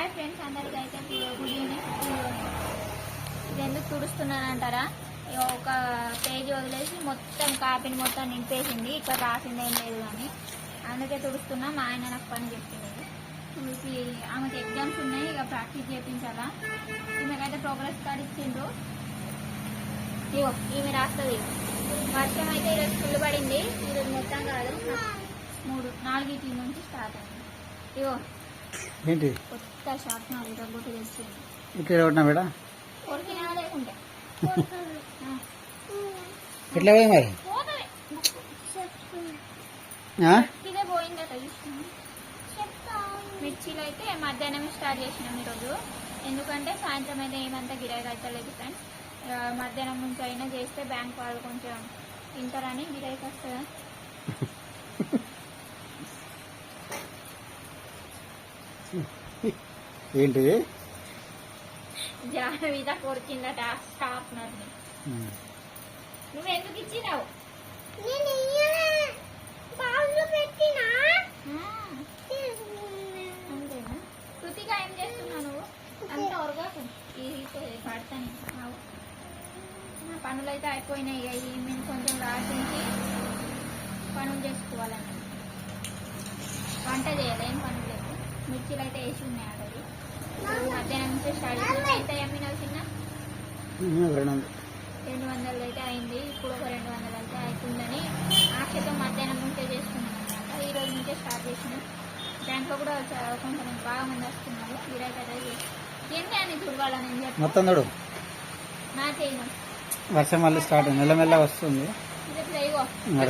Hi friends అందరికీ అయితే good evening. ఇది ఎందుకు తుడుస్తున్నానంటారా? ఒక పేజీ వదిలేసి మొత్తం కాపీని మొత్తం నింపేసింది. ఇక్కడ రాసింది ఏం లేదు కానీ. అందుకే తుడుస్తున్నా మా ఆయన నాకు పని చెప్పింది చూసి ఆమెకి ఎగ్జామ్స్ ఉన్నాయి ఇక ప్రాక్టీస్ చేయించాలా ఈమెకైతే ప్రోగ్రెస్ కార్డ్ ఇచ్చిండ్రు. ఇవో ఈమె రాస్తుంది. వర్షం అయితే ఈరోజు ఫుల్ పడింది. ఈరోజు మొత్తం కాదు. మూడు నాలుగింటి నుంచి స్టార్ట్ అయింది. ఇవో ఏంటి? ఇక్కడ కొట్టినా మేడం. ఎట్లా పోయి మరి. మిర్చీలు అయితే మధ్యాహ్నం స్టార్ట్ చేసినాం ఈరోజు. ఎందుకంటే సాయంత్రం అయితే ఏమంతా గిరాకీ కట్టలేదు ఫ్రెండ్స్. మధ్యాహ్నం నుంచి అయినా చేస్తే బ్యాంక్ వాళ్ళు కొంచెం తింటారని గిరాకీ వస్తుందా? ఏంటి? జాన మీద కొరికిందట ఉమ్. నువ్వు ఎందుకు ఇచ్చినావు కృతిగా ఏం చేస్తున్నావు నువ్వు? అంత ఒరగాకు పడతాను. నా పనులు అయితే అయిపోయినాయి. ఈ మేము కొంచెం రాసించి పనులు చేసుకోవాలని. వంట చేయాలి ఏం పనులు. లేదు మిర్చీలు అయితే వేసి ఉన్నాయి ఆల్రెడీ. మధ్యాహ్నం నుంచి స్టార్ట్ ఎంత అమ్మినావు చిన్న రెండు వందలు. అయితే అయింది. ఇప్పుడు ఒక రెండు వందలు అయితే అవుతుందని ఆశతో మధ్యాహ్నం నుంచే చేసుకున్నాం అనమాట ఈ రోజు నుంచే స్టార్ట్ చేసినాం. దాంట్లో కూడా చ- కొంచెం బాగా మంది వస్తున్నారు. అయితే ఏంటి అని చూడాలని చెప్పి. మొత్తం చూడు. నా చేయను వర్షం మళ్ళీ స్టార్ట్ మెల్లమెల్ల వస్తుంది. ఇది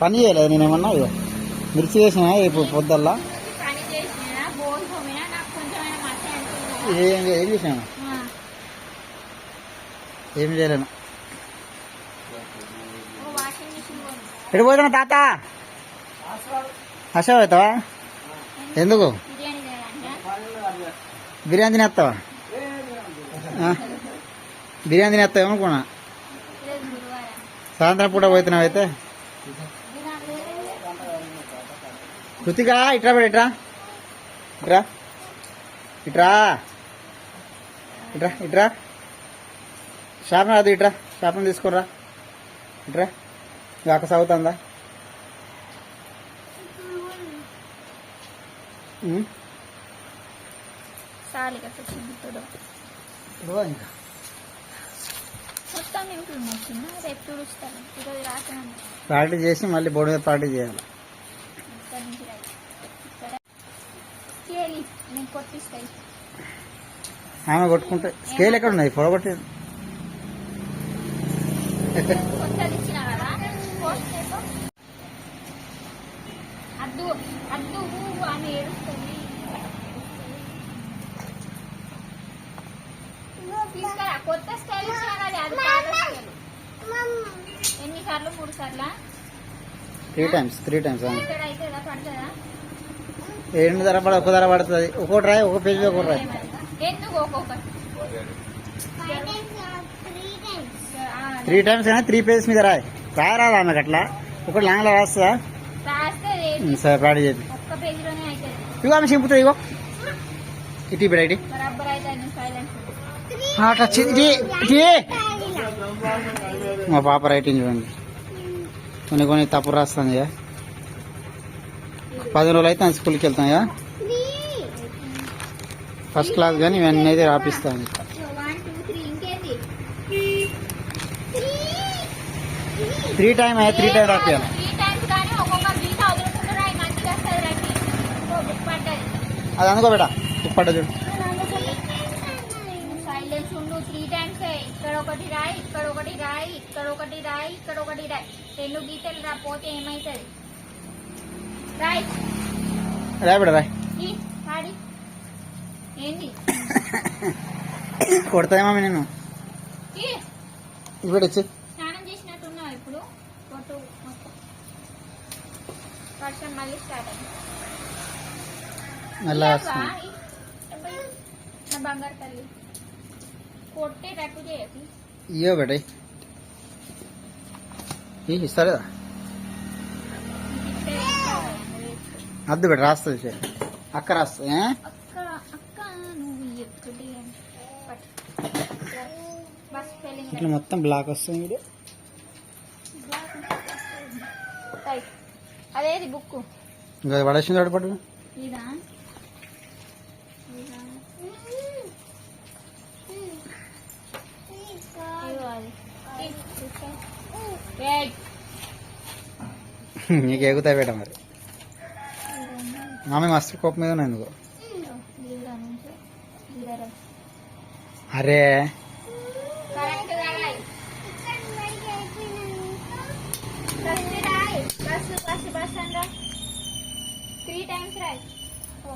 పని చేయలేదు. నేనేమన్నా ఇగో మిర్చి వేసిన ఇప్పుడు పొద్దుల్లా? ఏం ఏం చేసాను ఏం చేయలేను. ఎటు పోతున్నా తాత? హర్ష అవుతావా ఎందుకు? బిర్యానీ తినేస్తావా? బిర్యానీ తినేస్తావు అనుకున్నా. సాయంత్రం పూట పోతున్నావు అయితే కృతిగా ఇట్రా బిడ్డ ఇట్రా. ఇట్రా. ఇట్రా. ఇట్రా ఇట్రా. షాప్ అది ఇట్రా. షాప్ని తీసుకురా ఇట్రా. ఇక సాగుతుందా? ఇక పార్టీ చేసి మళ్ళీ బోర్డు మీద పార్టీ చేయాలి. ఇక్కడ నుంచి రైట్ ఇక్కడ కేలి నేను కొట్టిస్తాయి ఆమె కొట్టుకుంటే స్కేల్ ఎక్కడ ఉన్నది పొడగొట్టి అద్దు అద్దు అని ఏడుస్తుంది. కొత్త స్టైల్ ఇచ్చిన కదా. అది ఎన్నిసార్లు? మూడు సార్లా త్రీ టైమ్స్ త్రీ టైమ్స్ రెండు ధర పడ ఒక ధర పడుతుంది. ఒక్కోటి రాయి ఒక పేజీ ఒకటి రాయి త్రీ టైమ్స్ అయినా త్రీ పేజెస్ మీద రాయి. రాయరాదు ఆమెకు అట్లా? ఒకటి లాంగ్లో రాస్తుందా? సరే పాడి చెప్పి ఇగో ఆమె చింపుతుంది ఇగో. ఇటీ బిడ ఇటీ. బరాబర్ అయితే సైలెన్స్ అట్లా మా పాప రైటింగ్ చూడండి. కొన్ని కొన్ని తప్పు రాస్తుంది ఇక. పది రోజులు అయితే స్కూల్కి వెళ్తాం ఇక. ఫస్ట్ క్లాస్ కానీ ఇవన్నీ అయితే రాపిస్తాను. త్రీ టైం అయ్యా త్రీ టైం రాపియాలి. త్రీ టైమ్స్ కానీ ఒక్కొక్క గీత టైమ్స్ ఇక్కడ ఒకటి రాయి ఇక్కడ ఒకటి రాయి ఇక్కడ ఒకటి రాయి ఇక్కడ ఒకటి రాయి. రెండు గీతలు రా పోతే ఏమవుతుంది రాయి. రాయి బిడ రాయి. ఈ ఆడి. ఏంది? కొడతాయేమో నేను ఇప్పుడు వచ్చి స్నానం చేసినట్టున్నావు ఇప్పుడు. కొట్టు వర్షం మళ్ళీ స్టార్ట్ అయింది. మళ్ళా బంగారు తల్లి. ఇయ్యో బేట ఈ ఇస్తారేదా నీకు ఇస్తే ఇస్తా కదా, నువ్వు వేసుకో. అద్దు బేట రాస్తుంది ఏ? అక్క స్పెల్లింగ్ ఇట్లా మొత్తం బ్లాక్ వస్తుంది రైట్ అదేది బుక్ ఇంకా పడేసింది పడు నీకు ఎగుతాయి బేట మరి? ఆమె మామే మస్తు కోపం మీద ఉన్నది ఎందుకు? అరే. బస్ బస్ త్రీ టైమ్స్ రాయ్ ఓ,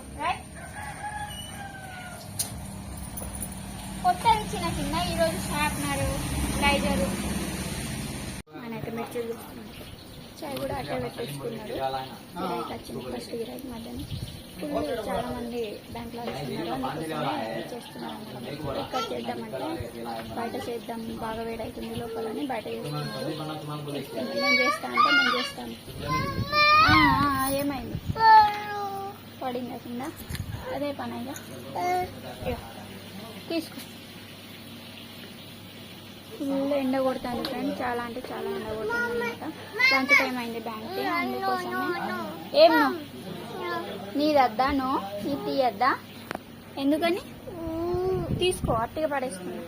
చిన్న ఈరోజు షాప్ లైజరు మనకి మెట్లు చూస్తున్నాడు చాయ్ కూడా అట్టే పెట్టేసుకున్నాడు గిరాయికి వచ్చింది ఫస్ట్ గిరాయికి మధ్యాహ్నం ఫుల్ చాలా మంది బ్యాంక్లో వస్తున్నారు అందుకోసమే చేస్తున్నాం ఇక్కడ చేద్దామంటే బయట చేద్దాం. బాగా వేడవుతుంది లోపలని బయట చేస్తున్నారు. నేను చేస్తా అంటే నేను చేస్తాను ఏమైంది? పడిందా కింద? అదే పని ఇక తీసుకు తీసుకో. ఫుల్ ఎండ కొడుతుంది ఫ్రెండ్ చాలా అంటే చాలా ఎండ కొడుతుంది అనమాట లంచ్ టైం అయింది బ్యాంక్కి అందుకోసమే. ఏం నో నీదద్దా? నో. నీ తీయద్దా? ఎందుకని? తీసుకో అట్టిగా పడేసుకున్నా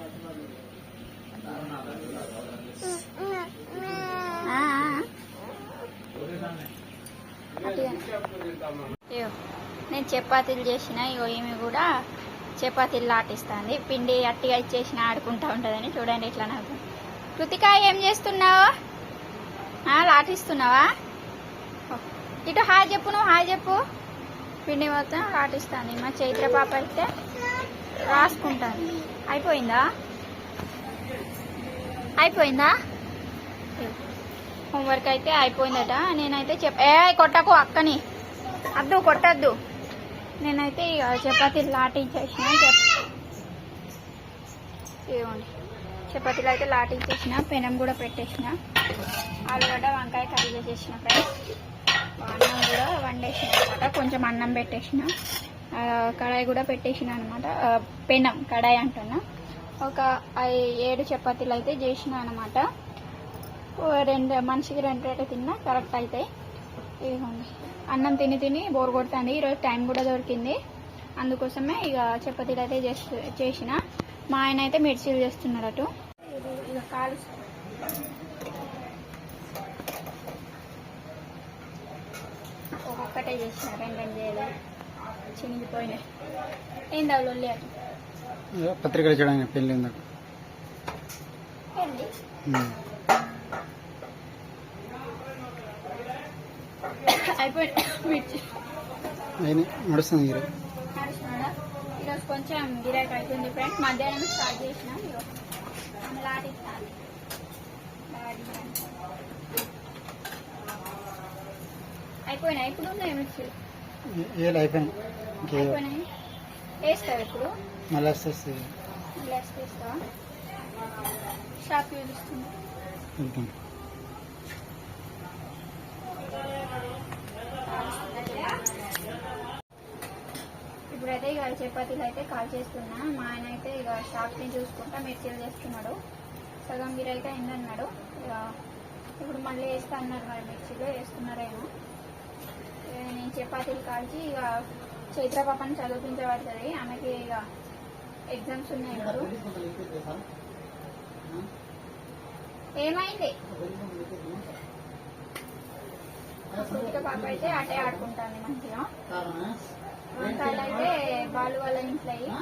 నేను చపాతీలు చేసిన ఇగో ఈమె కూడా చపాతీలు లాటిస్తుంది. పిండి అట్టిగా ఇచ్చేసిన ఆడుకుంటా ఉంటుందని చూడండి ఇట్లా నాకు. కృతిక ఏం చేస్తున్నావు? లాటిస్తున్నావా? ఇటు హాయ్ చెప్పు నువ్వు హాయ్ చెప్పు. పిండి మొత్తం లాటిస్తుంది. మా చైత్ర పాప అయితే రాసుకుంటాను అయిపోయిందా? అయిపోయిందా? హోంవర్క్ అయితే అయిపోయిందట. నేనైతే చెప్ ఏ కొట్టకు అక్కని. అద్దు కొట్టద్దు. నేనైతే ఇక చపాతీలు లాటించేసిన చెప్ చపాతీలు అయితే లాటించేసిన పెనం కూడా పెట్టేసిన ఆలుగడ్డ వంకాయ కర్రీ చేసేసిన ఫ్రెండ్స్. అన్నం కూడా వండేసిన అనమాట కొంచెం అన్నం పెట్టేసిన. కడాయి కూడా పెట్టేసిన అనమాట పెనం కడాయి అంటున్నా. ఒక ఐ- ఏడు చపాతీలు అయితే చేసిన అనమాట రెండు మనిషికి రెండు రేటు తిన్నా కరెక్ట్ అవుతాయి ఇదిగోండి అన్నం తిని తిని బోర్ కొడుతుంది. ఈరోజు టైం కూడా దొరికింది. అందుకోసమే ఇక చపాతీలు అయితే చేస్తు చేసిన. మా ఆయన అయితే మిర్చీలు చేస్తున్నాడు అటు ఇక ఒక్కొక్కటే చేసిన రెండు రెండు చేయలేదు చినిగిపోయినాయి. ఏంది అవి లొల్లి అటు? పత్రికలు చూడండి పెళ్ళి ఉందా ఏంది అయిపోయింది మిర్చి నడుస్తుంది నడుస్తున్నాడా? ఈరోజు కొంచెం గిరాకీ అవుతుంది ఫ్రెండ్స్. మధ్యాహ్నం స్టార్ట్ చేసిన లాటిస్తాను అయిపోయినాయి ఇప్పుడు ఉన్నాయి ఏళ్ళు అయిపోయినాయి. వేస్తావు ఇప్పుడు మళ్ళీ వేస్తావా? షాప్ చూపిస్తుంది ఇక చపాతీలు అయితే కాల్ చేస్తున్నా. మా ఆయన అయితే ఇక షాప్ని చూసుకుంటా మిర్చీలు చేస్తున్నాడు సగం గిరైతే అయిందన్నాడు. ఇక ఇప్పుడు మళ్ళీ వేస్తా అన్నారు మరి మిర్చీలు. వేస్తున్నారేమో. నేను చపాతీలు కాల్చి ఇక చైత్ర పాపని చదివించబడుతుంది ఆమెకి ఇక ఎగ్జామ్స్ ఉన్నాయి ఇప్పుడు. ఏమైంది? పాప అయితే అటే ఆడుకుంటాను మంచిగా. వంకాయలు అయితే బాలు వాళ్ళ ఇంట్లో అయ్యి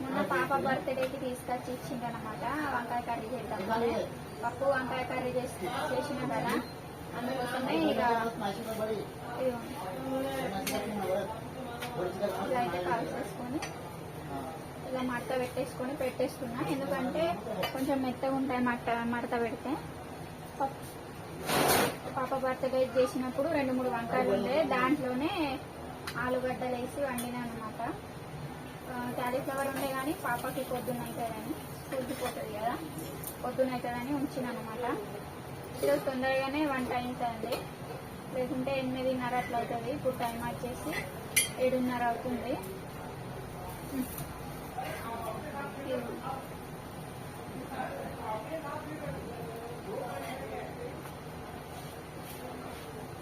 మొన్న పాప బర్త్డేకి తీసుకొచ్చి ఇచ్చింది అనమాట వంకాయ కర్రీ చేద్దాం పప్పు వంకాయ కర్రీ చేసి చేసిన కదా అందుకోసమే ఇక ఇలా అయితే కాల్ చేసుకొని ఇలా మడత పెట్టేసుకొని పెట్టేస్తున్నా. ఎందుకంటే కొంచెం మెత్తగా ఉంటాయి మట్ట మడత పెడితే. పాప బర్త్డే చేసినప్పుడు రెండు మూడు వంకాయలు ఉండే. దాంట్లోనే ఆలుగడ్డలు వేసి వండినా అనమాట క్యాలీఫ్లవర్ ఉండే కానీ పాపకి పొద్దున్న అవుతుందని కూర్చిపోతుంది కదా పొద్దున్న అవుతుందని ఉంచిన అనమాట ఈరోజు తొందరగానే వంట అవుతుంది లేకుంటే ఎనిమిదిన్నర అట్లా అవుతుంది. ఇప్పుడు టైం వచ్చేసి ఏడున్నర అవుతుంది.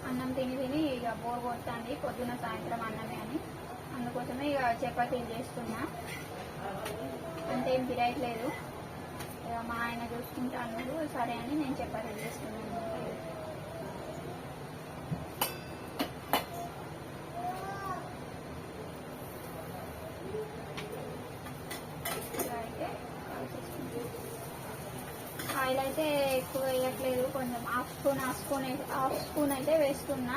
అన్నం తిని తిని బోర్ కొడుతుంది పొద్దున సాయంత్రం అన్నమే అని. అందుకోసమే ఇక చపాతీలు చేస్తున్నా. అంతేం తిరగట్లేదు ఇక మా ఆయన చూసుకుంటా అన్నాడు సరే అని నేను చపాతీలు చేస్తున్నాను ఇలా అయితే కాల్చేసుకుంటాను. ఆయిల్ అయితే ఎక్కువ వేయట్లేదు. కొంచెం హాఫ్ స్పూన్ హాఫ్ స్పూన్ అయితే- హాఫ్ స్పూన్ అయితే వేస్తున్నా.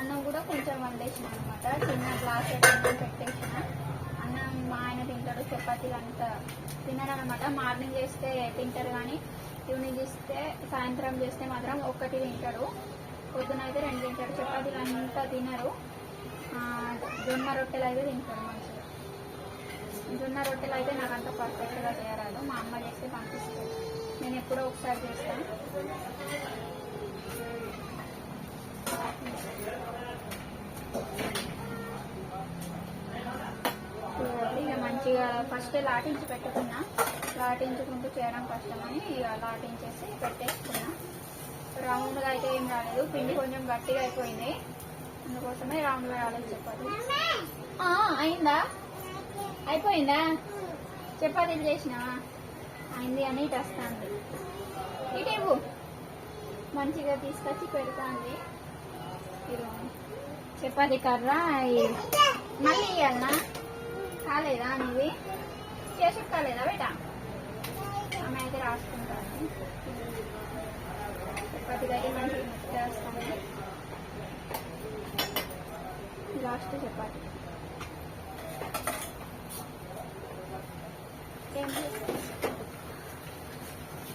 అన్నం కూడా కొంచెం వండేసిన అనమాట చిన్న గ్లాస్ అయితే పెట్టేసిన. అన్నం మా ఆయన తింటాడు చపాతీలు అంత తినడు అనమాట మార్నింగ్ చేస్తే తింటారు కానీ ఈవినింగ్ చేస్తే సాయంత్రం చేస్తే మాత్రం ఒక్కటి తింటాడు. పొద్దున అయితే రెండు తింటాడు. చపాతీలు అంతా తినరు. జొన్న రొట్టెలు అయితే తింటారు మంచిగా. జొన్న రొట్టెలు అయితే నాకు అంత పర్ఫెక్ట్గా చేయరాదు మా పంపిస్తాను నేను ఎప్పుడో ఒకసారి చేస్తాను ఇక మంచిగా ఫస్ట్ లాటించి పెట్టుకున్నా. లాటించుకుంటూ చేయడం కష్టమని ఇక లాటించేసి పెట్టేసుకున్నా. రౌండ్గా అయితే ఏం రాలేదు. పిండి కొంచెం గట్టిగా అయిపోయింది. అందుకోసమే రౌండ్గా రాలేదు చెప్పాలి అయిందా? అయిపోయిందా? చపాతీలు చేసినావా అయింది అని ఇటు వస్తుంది ఇటు మంచిగా తీసుకొచ్చి పెడతాంది. ఇదిగో. చపాతీ కర్ర మళ్ళీ ఇవ్వాలనా కాలేదా అనేది చేసి కాలేదా బేట ఆమె అయితే రాసుకుంటాను చపాతి అయితే మంచిగా మెత్తగా లాస్ట్ చపాతి. ఏం చేస్తాను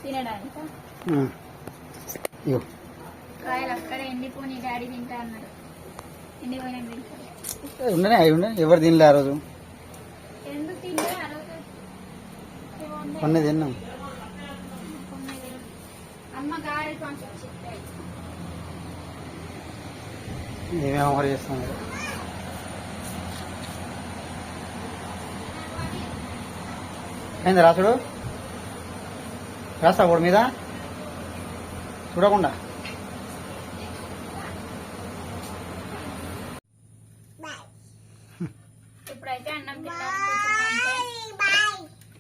తినడానికా? ఉమ్. ఇగో. కాయలు అక్కడే ఎండిపోయి డాడీ తింటా అన్నాడు. ఎండిపోయిన తింటాడు ఉండనే అవి ఉండే. ఎవరు తినలే ఆ రోజు. కొన్ని తిన్నాం. ఏమేమో ఒకటి చేస్తాం. అయింది రాసుడు రాస్తా బోర్డు మీద? చూడకుండా. ఇప్పుడైతే అన్నం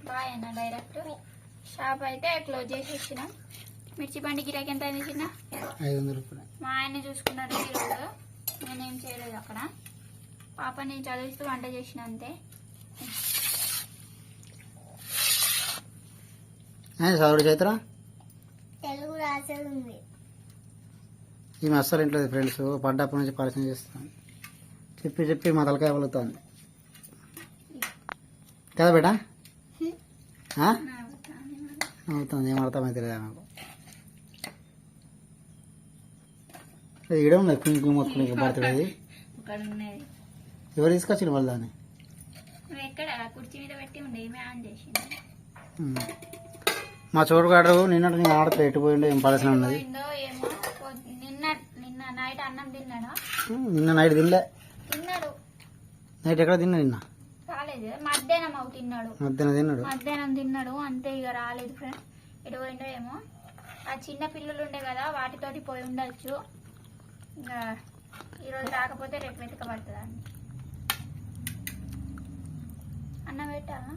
బాయ్ అన్న డైరెక్ట్. షాప్ అయితే క్లోజ్ చేసి ఇచ్చినాం. మిర్చి బండి గిరాకి ఎంత అయింది చిన్న? మా ఆయన చూసుకున్నారు ఈరోజు. నేనేం చేయలేదు అక్కడ. పాపని చదివిస్తూ వంట చేసిన అంతే. చదువుడు చైత్ర? తెలుగు రాసేది ఉంది ఈమె అస్సలు ఇంట్లో ఫ్రెండ్స్. పడ్డప్పటి నుంచి పరిచయం చేస్తాను. చెప్పి చెప్పి మా తలకాయ వలుగుతుంది కదా బేటా? ఆ? అవుతుంది ఏం అర్థమైతే లేదా నాకు అది ఈడ ఉన్నది. కుంకుమ మొత్తం ఉన్నది ఎవరు తీసుకొచ్చిన వాళ్ళు దాన్ని? కుర్చీ మీద పెట్టి ఉండే. ఏమి ఆన్ చేసింది. మా చోటుగాడు నిన్నటి నేను ఆడతా ఎటు పోయిండో ఏం పరిచయం ఉన్నది. పోయిందో ఏమో పొద్- నిన్న నిన్న నైట్ అన్నం తినలే. తిన్నాడు. నైట్ ఎక్కడ తిన్నా నిన్న? మధ్యాహ్నం అవు తిన్నాడు. మధ్యాహ్నం తిన్నాడు? మధ్యాహ్నం తిన్నాడు అంతే ఇక రాలేదు ఫ్రెండ్. ఎటు పోయిండో ఏమో. ఆ చిన్న పిల్లలు ఉండే కదా వాటితోటి పోయి ఉండొచ్చు. ఇంకా ఈరోజు రాకపోతే రేపు వెతకబడుతుంది అండి అన్నం పెట్టాలా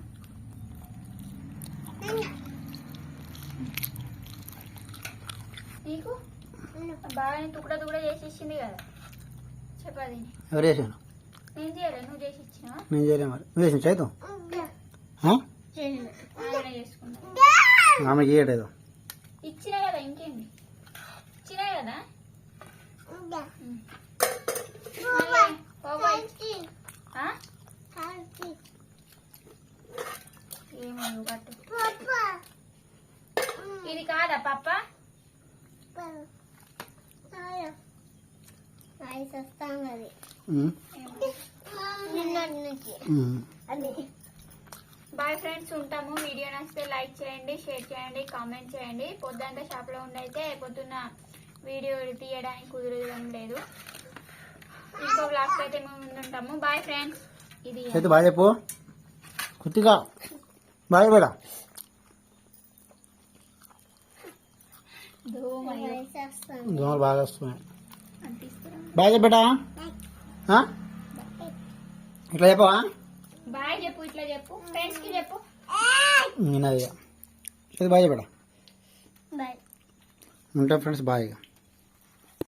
నీకు? బాగా తుక్కడ తుక్కడ చేసి ఇచ్చింది కదా. చెప్పది ఎవరు చేశాను నేను చేయలేదు నువ్వు చేసి ఇచ్చినావా నేను చేయలే మరి. నువ్వు చేసిన చైతం? ఆ? ఆమెనే చేసుకున్నా ఆమెకి ఇయ్యటేదో ఇచ్చినా కదా ఇంకేంది ఇచ్చినా కదా ఉమ్. మళ్ళీ పోగొయ్. ఆ? ఏమో నువ్వు కట్టు ఇది కాదా పప్ప ఉమ్. ఉమ్. బాయ్ ఫ్రెండ్స్ ఉంటాము. వీడియో నచ్చితే లైక్ చేయండి షేర్ చేయండి కామెంట్ చేయండి. పొద్దుంతా షాప్లో ఉండైతే పొద్దున్న వీడియో తీయడానికి కుదరడం లేదు. ఇంకో బ్లాగ్ అయితే మేము ముందుంటాము. బాయ్ ఫ్రెండ్స్ ఇది బాగా చెప్పు. కుర్తిగా బాగా బేడా దోమలు దోమలు బాగా వస్తున్నాయి. బాగా చెప్పేటా ఇట్లా చెప్పవా? బాయ్ చెప్పు ఇట్లా చెప్పు. ఫ్రెండ్స్కి చెప్పు. నేను అది ఇది బాగా చెప్పేటా బాయ్. ఉంటాం ఫ్రెండ్స్ బాగా